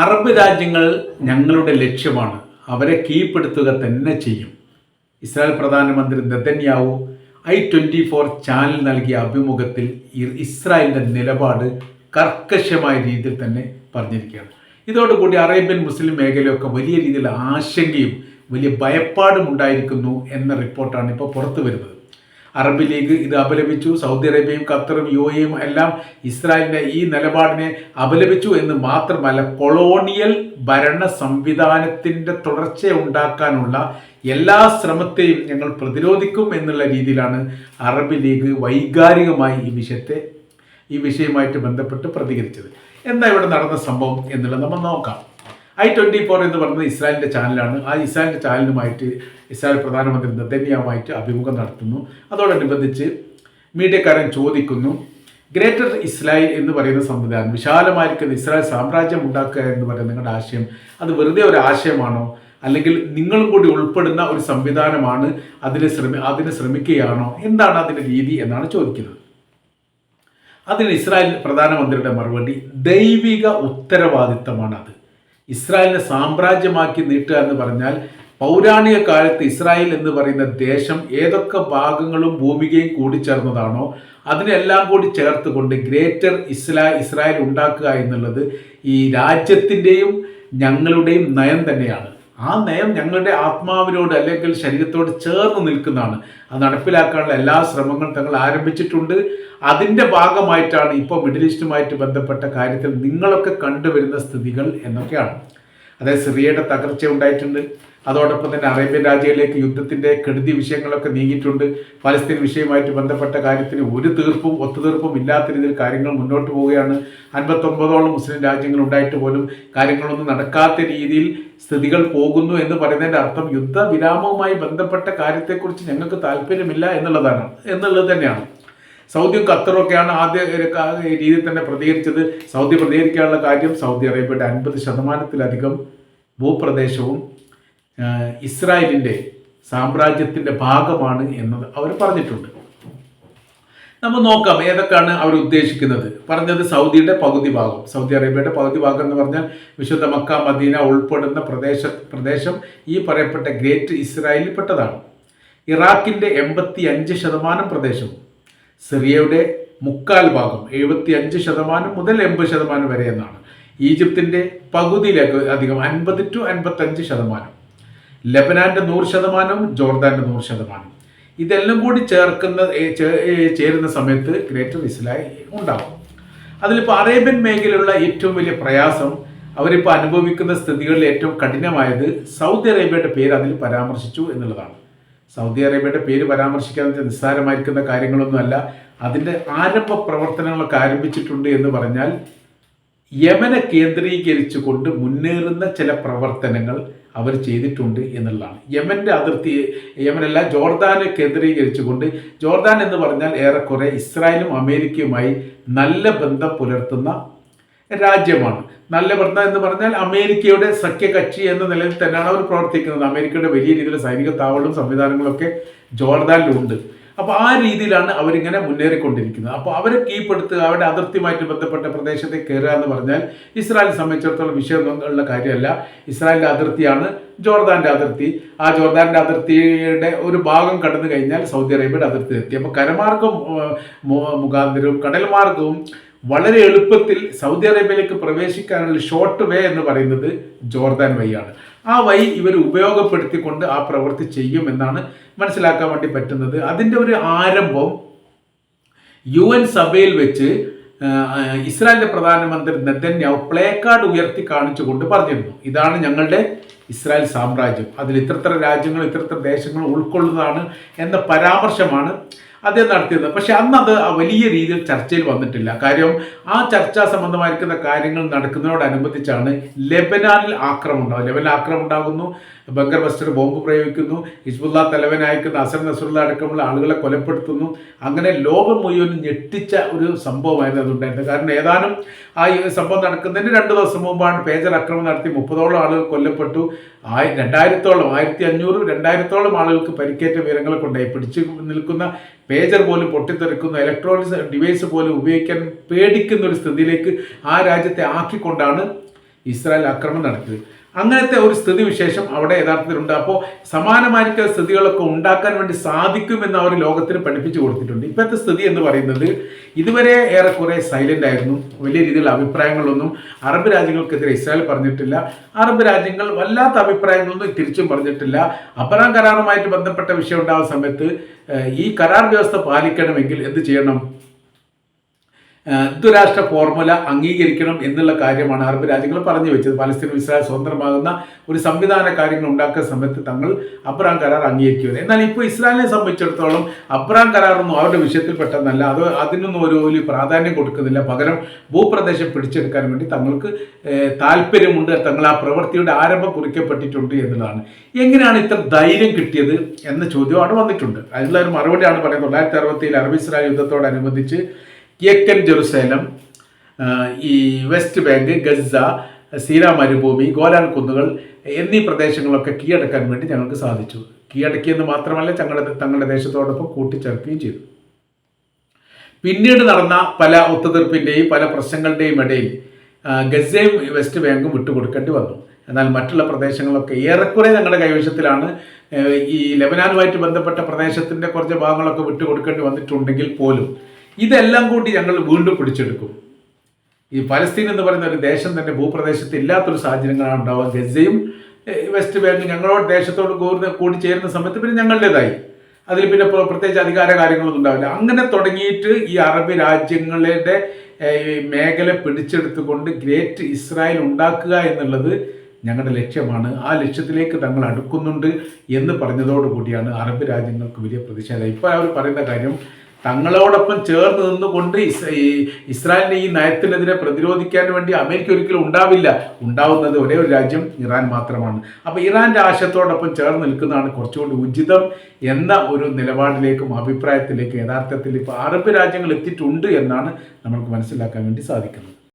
Arab രാജ്യങ്ങൾ ഞങ്ങളുടെ ലക്ഷ്യമാണ്. അവരെ കീഴ്പ്പെടുത്തുക തന്നെ ചെയ്യും. ഇസ്രായേൽ പ്രധാനമന്ത്രി Netanyahu I twenty four channel നൽകിയ അഭിമുഖത്തിൽ ഇസ്രായേലിന്റെ നിലപാട് കർക്കശമായ രീതിയിൽ തന്നെ പറഞ്ഞിരിക്കുകയാണ്. ഇതോടുകൂടി അറേബ്യൻ മുസ്ലിം മേഖലയൊക്കെ വലിയ രീതിയിൽ ആശങ്കയും വലിയ ഭയപ്പാടും ഉണ്ടായിരിക്കുന്നു എന്ന റിപ്പോർട്ടാണ് ഇപ്പോൾ പുറത്തു വരുന്നത് അറബ് ലീഗ് ഇത് അപലപിച്ചു സൗദി അറേബ്യയും ഖത്തറും യു എയും എല്ലാം ഇസ്രായേലിന്റെ ഈ നിലപാടിനെ അപലപിച്ചു എന്ന് മാത്രമല്ല കൊളോണിയൽ ഭരണ സംവിധാനത്തിന്റെ തുടർച്ച ഉണ്ടാക്കാനുള്ള എല്ലാ ശ്രമത്തെയും ഞങ്ങൾ പ്രതിരോധിക്കും എന്നുള്ള രീതിയിലാണ് അറബ് ലീഗ് വൈകാരികമായി ഈ വിഷയത്തെ ഈ വിഷയമായിട്ട് ബന്ധപ്പെട്ട് പ്രതികരിച്ചത്. എന്താ ഇവിടെ നടന്ന സംഭവം എന്നുള്ളത് നമ്മൾ നോക്കാം. ഐ ട്വന്റി ഫോർ എന്ന് പറയുന്നത് ഇസ്രായേലിന്റെ ചാനലാണ്. ആ ഇസ്രായേലിന്റെ ചാനലുമായിട്ട് ഇസ്രായേൽ പ്രധാനമന്ത്രി നെതന്യാവുമായിട്ട് അഭിമുഖം നടത്തുന്നു. അതോടനുബന്ധിച്ച് മീഡിയക്കാരൻ ചോദിക്കുന്നു ഗ്രേറ്റർ ഇസ്രായേൽ എന്ന് പറയുന്ന സംവിധാനം വിശാലമായിരിക്കുന്ന ഇസ്രായേൽ സാമ്രാജ്യം ഉണ്ടാക്കുക എന്ന് പറയുന്ന നിങ്ങളുടെ ആശയം അത് വെറുതെ ഒരു ആശയമാണോ? അല്ലെങ്കിൽ നിങ്ങളും കൂടി ഉൾപ്പെടുന്ന ഒരു സംവിധാനമാണ് അതിന് ശ്രമി അതിന് ശ്രമിക്കുകയാണോ? എന്താണ് അതിന്റെ രീതി എന്നാണ് ചോദിക്കുന്നത്. അതിന് ഇസ്രായേൽ പ്രധാനമന്ത്രിയുടെ മറുപടി ദൈവിക ഉത്തരവാദിത്തമാണ് അത് ഇസ്രായേലിനെ സാമ്രാജ്യമാക്കി നീട്ടുക എന്ന് പറഞ്ഞാൽ പൗരാണിക കാലത്ത് ഇസ്രായേൽ എന്ന് പറയുന്ന ദേശം ഏതൊക്കെ ഭാഗങ്ങളും ഭൂമികയും കൂടിച്ചേർന്നതാണോ അതിനെല്ലാം കൂടി ചേർത്തുകൊണ്ട് ഗ്രേറ്റർ ഇസ്ലാ ഇസ്രായേൽ ഉണ്ടാക്കുക എന്നുള്ളത് ഈ രാജ്യത്തിന്റെയും ഞങ്ങളുടെയും നയം തന്നെയാണ്. ആ നയം ഞങ്ങളുടെ ആത്മാവിനോട് അല്ലെങ്കിൽ ശരീരത്തോട് ചേർന്ന് നിൽക്കുന്നതാണ്. അത് നടപ്പിലാക്കാനുള്ള എല്ലാ ശ്രമങ്ങളും തങ്ങൾ ആരംഭിച്ചിട്ടുണ്ട്. അതിന്റെ ഭാഗമായിട്ടാണ് ഇപ്പോൾ മിഡിൽ ഈസ്റ്റുമായിട്ട് ബന്ധപ്പെട്ട കാര്യത്തിൽ നിങ്ങളൊക്കെ കണ്ടുവരുന്ന സ്ഥിതികൾ എന്നൊക്കെയാണ്. അതായത് സിറിയയുടെ തകർച്ച ഉണ്ടായിട്ടുണ്ട്. അതോടൊപ്പം തന്നെ അറേബ്യൻ രാജ്യങ്ങളിലേക്ക് യുദ്ധത്തിന്റെ കെടുതി വിഷയങ്ങളൊക്കെ നീങ്ങിയിട്ടുണ്ട്. പലസ്തീൻ വിഷയവുമായിട്ട് ബന്ധപ്പെട്ട കാര്യത്തിന് ഒരു തീർപ്പും ഒത്തുതീർപ്പും ഇല്ലാത്ത രീതിയിൽ കാര്യങ്ങൾ മുന്നോട്ട് പോവുകയാണ്. അൻപത്തൊമ്പതോളം മുസ്ലിം രാജ്യങ്ങൾ ഉണ്ടായിട്ട് പോലും കാര്യങ്ങളൊന്നും നടക്കാത്ത രീതിയിൽ സ്ഥിതികൾ പോകുന്നു എന്ന് പറയുന്നതിന്റെ അർത്ഥം യുദ്ധവിരാമവുമായി ബന്ധപ്പെട്ട കാര്യത്തെക്കുറിച്ച് ഞങ്ങൾക്ക് താല്പര്യമില്ല എന്നുള്ളതാണ്. എന്നുള്ളത് തന്നെയാണ്. സൗദിയും ഖത്തറും ഒക്കെയാണ് ആദ്യ രീതിയിൽ തന്നെ പ്രതികരിച്ചത്. സൗദി പ്രതികരിക്കാനുള്ള കാര്യം സൗദി അറേബ്യയുടെ അൻപത് ശതമാനത്തിലധികം ഭൂപ്രദേശവും ഇസ്രായേലിന്റെ സാമ്രാജ്യത്തിന്റെ ഭാഗമാണ് എന്നത് അവർ പറഞ്ഞിട്ടുണ്ട്. നമ്മൾ നോക്കാം ഏതൊക്കെയാണ് അവർ ഉദ്ദേശിക്കുന്നത്. പറഞ്ഞത് സൗദിയുടെ പകുതി ഭാഗം. സൗദി അറേബ്യയുടെ പകുതി ഭാഗം എന്ന് പറഞ്ഞാൽ വിശുദ്ധ മക്ക മദീന ഉൾപ്പെടുന്ന പ്രദേശ പ്രദേശം ഈ പറയപ്പെട്ട ഗ്രേറ്റ് ഇസ്രായേലിൽ പെട്ടതാണ്. ഇറാഖിന്റെ എൺപത്തി അഞ്ച് ശതമാനം പ്രദേശവും സിറിയയുടെ മുക്കാൽ ഭാഗം എഴുപത്തി അഞ്ച് ശതമാനം മുതൽ എൺപത് ശതമാനം വരെ എന്നാണ്. ഈജിപ്തിന്റെ പകുതിയിലേക്ക് അധികം അൻപത് ടു അൻപത്തഞ്ച് ശതമാനം. ലബനാന്റെ നൂറ് ശതമാനവും ജോർദാന്റെ നൂറ് ശതമാനം. ഇതെല്ലാം കൂടി ചേർക്കുന്ന ചേരുന്ന സമയത്ത് ഗ്രേറ്റർ ഇസ്രായേൽ ഉണ്ടാകും അതിലിപ്പോൾ അറേബ്യൻ മേഖലയിലുള്ള ഏറ്റവും വലിയ പ്രയാസം അവരിപ്പോൾ അനുഭവിക്കുന്ന സ്ഥിതികളിൽ ഏറ്റവും കഠിനമായത് സൗദി അറേബ്യയുടെ പേര് അതിൽ പരാമർശിച്ചു എന്നുള്ളതാണ്. സൗദി അറേബ്യയുടെ പേര് പരാമർശിക്കാതെ നിസ്സാരമായിരിക്കുന്ന കാര്യങ്ങളൊന്നുമല്ല. അതിന്റെ ആരംഭ പ്രവർത്തനങ്ങളൊക്കെ ആരംഭിച്ചിട്ടുണ്ട് എന്ന് പറഞ്ഞാൽ യമനെ കേന്ദ്രീകരിച്ചു കൊണ്ട് മുന്നേറുന്ന ചില പ്രവർത്തനങ്ങൾ അവർ ചെയ്തിട്ടുണ്ട് എന്നുള്ളതാണ്. യമന്റെ അതിർത്തി യമനല്ല ജോർദാനെ കേന്ദ്രീകരിച്ചുകൊണ്ട് ജോർദാൻ എന്ന് പറഞ്ഞാൽ ഏറെക്കുറെ ഇസ്രായേലും അമേരിക്കയുമായി നല്ല ബന്ധം പുലർത്തുന്ന രാജ്യമാണ്. നല്ല ബന്ധം എന്ന് പറഞ്ഞാൽ അമേരിക്കയുടെ സഖ്യകക്ഷി എന്ന നിലയിൽ തന്നെയാണ് അവർ പ്രവർത്തിക്കുന്നത്. അമേരിക്കയുടെ വലിയ രീതിയിലുള്ള സൈനിക താവളവും സംവിധാനങ്ങളൊക്കെ ജോർദാനിലുണ്ട്. അപ്പോൾ ആ രീതിയിലാണ് അവരിങ്ങനെ മുന്നേറിക്കൊണ്ടിരിക്കുന്നത്. അപ്പോൾ അവരെ കീഴ്പ്പെടുത്തുക അവരുടെ അതിർത്തിയുമായിട്ട് ബന്ധപ്പെട്ട പ്രദേശത്തെ കയറുക എന്ന് പറഞ്ഞാൽ ഇസ്രായേലിനെ സംബന്ധിച്ചിടത്തോളം വിഷയമുള്ള കാര്യമല്ല. ഇസ്രായേലിന്റെ അതിർത്തിയാണ് ജോർദാന്റെ അതിർത്തി. ആ ജോർദാന്റെ അതിർത്തിയുടെ ഒരു ഭാഗം കടന്നു കഴിഞ്ഞാൽ സൗദി അറേബ്യയുടെ അതിർത്തി എത്തി അപ്പോൾ കരമാർഗം മുഖാന്തരവും കടൽ മാർഗവും വളരെ എളുപ്പത്തിൽ സൗദി അറേബ്യയിലേക്ക് പ്രവേശിക്കാനുള്ള ഷോർട്ട് വേ എന്ന് പറയുന്നത് ജോർദാൻ വൈ ആണ്. ആ വൈ ഇവർ ഉപയോഗപ്പെടുത്തിക്കൊണ്ട് ആ പ്രവൃത്തി ചെയ്യുമെന്നാണ് മനസ്സിലാക്കാൻ വേണ്ടി പറ്റുന്നത്. അതിന്റെ ഒരു ആരംഭം യു എൻ സഭയിൽ വെച്ച് ഇസ്രായേലിന്റെ പ്രധാനമന്ത്രി നെതന്യാവ് പ്ലേ കാർഡ് ഉയർത്തി കാണിച്ചുകൊണ്ട് പറഞ്ഞിരുന്നു. ഇതാണ് ഞങ്ങളുടെ ഇസ്രായേൽ സാമ്രാജ്യം. അതിൽ ഇത്രത്ര രാജ്യങ്ങൾ ഇത്രത്ര ദേശങ്ങൾ ഉൾക്കൊള്ളുന്നതാണ് എന്ന പരാമർശമാണ് അദ്ദേഹം നടത്തിയത്. പക്ഷെ അന്ന് അത് വലിയ രീതിയിൽ ചർച്ചയിൽ വന്നിട്ടില്ല. കാര്യം ആ ചർച്ചാ സംബന്ധമായിരിക്കുന്ന കാര്യങ്ങൾ നടക്കുന്നതോടനുബന്ധിച്ചാണ് ലെബനാനിൽ ആക്രമം ഉണ്ടാകും ലെബനിൽ ആക്രമം ഉണ്ടാകുന്നു ബങ്കർ ബസ്റ്റർ ബോംബ് പ്രയോഗിക്കുന്നു ഹിസ്ബുല്ല തലവനായിരിക്കുന്ന അസർ നസറുള്ള അടക്കമുള്ള ആളുകളെ കൊലപ്പെടുത്തുന്നു. അങ്ങനെ ലോകം മുഴുവൻ ഞെട്ടിച്ച ഒരു സംഭവമായിരുന്നു അതുണ്ടായിരുന്നത്. കാരണം ഏതാനും ആ സംഭവം നടക്കുന്നതിന് രണ്ട് ദിവസം മുമ്പാണ് പേജർ ആക്രമണം നടത്തി മുപ്പതോളം ആളുകൾ കൊല്ലപ്പെട്ടു. ആയി രണ്ടായിരത്തോളം ആയിരത്തി അഞ്ഞൂറ് രണ്ടായിരത്തോളം ആളുകൾക്ക് പരിക്കേറ്റ വിവരങ്ങളൊക്കെ ഉണ്ടായി പിടിച്ചു നിൽക്കുന്ന പേജർ പോലും പൊട്ടിത്തെറിക്കുന്ന ഇലക്ട്രോണിക്സ് ഡിവൈസ് പോലും ഉപയോഗിക്കാൻ പേടിക്കുന്ന ഒരു സ്ഥിതിയിലേക്ക് ആ രാജ്യത്തെ ആക്കിക്കൊണ്ടാണ് ഇസ്രായേൽ ആക്രമണം നടത്തിയത്. അങ്ങനത്തെ ഒരു സ്ഥിതി വിശേഷം അവിടെ യഥാർത്ഥത്തിലുണ്ട്. അപ്പോൾ സമാനമായിരിക്കുന്ന സ്ഥിതികളൊക്കെ ഉണ്ടാക്കാൻ വേണ്ടി സാധിക്കുമെന്ന് അവർ ലോകത്തിന് പഠിപ്പിച്ചു കൊടുത്തിട്ടുണ്ട്. ഇപ്പോഴത്തെ സ്ഥിതി എന്ന് പറയുന്നത് ഇതുവരെ ഏറെക്കുറെ സൈലന്റ് ആയിരുന്നു. വലിയ രീതിയിലുള്ള അഭിപ്രായങ്ങളൊന്നും അറബ് രാജ്യങ്ങൾക്കെതിരെ ഇസ്രായേൽ പറഞ്ഞിട്ടില്ല. അറബ് രാജ്യങ്ങൾ വല്ലാത്ത അഭിപ്രായങ്ങളൊന്നും തിരിച്ചും പറഞ്ഞിട്ടില്ല. അബ്രാം കരാറുമായിട്ട് ബന്ധപ്പെട്ട വിഷയം ഉണ്ടാകുന്ന സമയത്ത് ഈ കരാർ വ്യവസ്ഥ പാലിക്കണമെങ്കിൽ എന്ത് ചെയ്യണം? ദ്വിരാഷ്ട്ര ഫോർമുല അംഗീകരിക്കണം എന്നുള്ള കാര്യമാണ് അറബ് രാജ്യങ്ങൾ പറഞ്ഞു വെച്ചത്. പലസ്തീൻ ഇസ്രായേൽ സ്വതന്ത്രമാകുന്ന ഒരു സംവിധാന കാര്യങ്ങൾ ഉണ്ടാക്കുന്ന സമയത്ത് തങ്ങൾ അബ്രാം കരാർ അംഗീകരിക്കുന്നത് എന്നാൽ ഇപ്പോൾ ഇസ്രായേലിനെ സംബന്ധിച്ചിടത്തോളം അബ്രാം കരാറൊന്നും അവരുടെ വിഷയത്തിൽ പെട്ടെന്നല്ല അത് അതിനൊന്നും ഒരു വലിയ പ്രാധാന്യം കൊടുക്കുന്നില്ല. പകരം ഭൂപ്രദേശം പിടിച്ചെടുക്കാൻ വേണ്ടി തങ്ങൾക്ക് താല്പര്യമുണ്ട്. തങ്ങൾ ആ പ്രവൃത്തിയുടെ ആരംഭം കുറിക്കപ്പെട്ടിട്ടുണ്ട് എന്നുള്ളതാണ്. എങ്ങനെയാണ് ഇത്ര ധൈര്യം കിട്ടിയത് എന്ന ചോദ്യം അവിടെ വന്നിട്ടുണ്ട്. അതിനുള്ള ഒരു മറുപടിയാണ് പറയുന്നത്. തൊള്ളായിരത്തി അറുപത്തിയിൽ അറബ് ഇസ്രായേൽ യുദ്ധത്തോടനുബന്ധിച്ച് കിഴക്കൻ ജെറുസലേം ഈ വെസ്റ്റ് ബാങ്ക് ഗസ സീന മരുഭൂമി ഗോലാൻ കുന്നുകൾ എന്നീ പ്രദേശങ്ങളൊക്കെ കീഴടക്കാൻ വേണ്ടി ഞങ്ങൾക്ക് സാധിച്ചു. കീഴടക്കിയെന്ന് മാത്രമല്ല തങ്ങളുടെ തങ്ങളുടെ ദേശത്തോടൊപ്പം കൂട്ടിച്ചേർക്കുകയും ചെയ്തു. പിന്നീട് നടന്ന പല ഒത്തുതീർപ്പിന്റെയും പല പ്രശ്നങ്ങളുടെയും ഇടയിൽ ഗസയും വെസ്റ്റ് ബാങ്കും വിട്ടുകൊടുക്കേണ്ടി വന്നു. എന്നാൽ മറ്റുള്ള പ്രദേശങ്ങളൊക്കെ ഏറെക്കുറെ ഞങ്ങളുടെ കൈവശത്തിലാണ് ഈ ലെബനാനുമായിട്ട് ബന്ധപ്പെട്ട പ്രദേശത്തിന്റെ കുറച്ച് ഭാഗങ്ങളൊക്കെ വിട്ടുകൊടുക്കേണ്ടി വന്നിട്ടുണ്ടെങ്കിൽ പോലും ഇതെല്ലാം കൂടി ഞങ്ങൾ വീണ്ടും പിടിച്ചെടുക്കും. ഈ പലസ്തീൻ എന്ന് പറയുന്ന ഒരു ദേശം തന്നെ ഭൂപ്രദേശത്ത് ഇല്ലാത്തൊരു സാഹചര്യങ്ങളാണ് ഉണ്ടാവുക. ഗസയും വെസ്റ്റ് ബാങ്കും ഞങ്ങളോട് ദേശത്തോട് കൂടി കൂടി ചേരുന്ന സമയത്ത് പിന്നെ ഞങ്ങളുടേതായി. അതിൽ പിന്നെ പ്ര- പ്രത്യേകിച്ച് അധികാര കാര്യങ്ങളൊന്നും ഉണ്ടാവില്ല. അങ്ങനെ തുടങ്ങിയിട്ട് ഈ അറബ് രാജ്യങ്ങളുടെ മേഖല പിടിച്ചെടുത്തുകൊണ്ട് ഗ്രേറ്റ് ഇസ്രായേൽ ഉണ്ടാക്കുക എന്നുള്ളത് ഞങ്ങളുടെ ലക്ഷ്യമാണ്. ആ ലക്ഷ്യത്തിലേക്ക് തങ്ങൾ അടുക്കുന്നുണ്ട് എന്ന് പറഞ്ഞതോടുകൂടിയാണ് അറബ് രാജ്യങ്ങൾക്ക് വലിയ പ്രതിഷേധം. ഇപ്പോൾ അവർ പറയുന്ന കാര്യം തങ്ങളോടൊപ്പം ചേർന്ന് നിന്നുകൊണ്ട് ഇസ് ഈ നയത്തിനെതിരെ പ്രതിരോധിക്കാൻ വേണ്ടി അമേരിക്ക ഒരിക്കലും ഉണ്ടാവില്ല. ഉണ്ടാവുന്നത് ഒരേ ഒരു രാജ്യം ഇറാൻ മാത്രമാണ്. അപ്പോൾ ഇറാന്റെ ആശയത്തോടൊപ്പം ചേർന്ന് നിൽക്കുന്നതാണ് കുറച്ചുകൂടി ഉചിതം എന്ന ഒരു നിലപാടിലേക്കും അഭിപ്രായത്തിലേക്കും യഥാർത്ഥത്തിൽ ഇപ്പോൾ അറബ് രാജ്യങ്ങൾ എത്തിയിട്ടുണ്ട് എന്നാണ് നമുക്ക് മനസ്സിലാക്കാൻ വേണ്ടി സാധിക്കുന്നത്.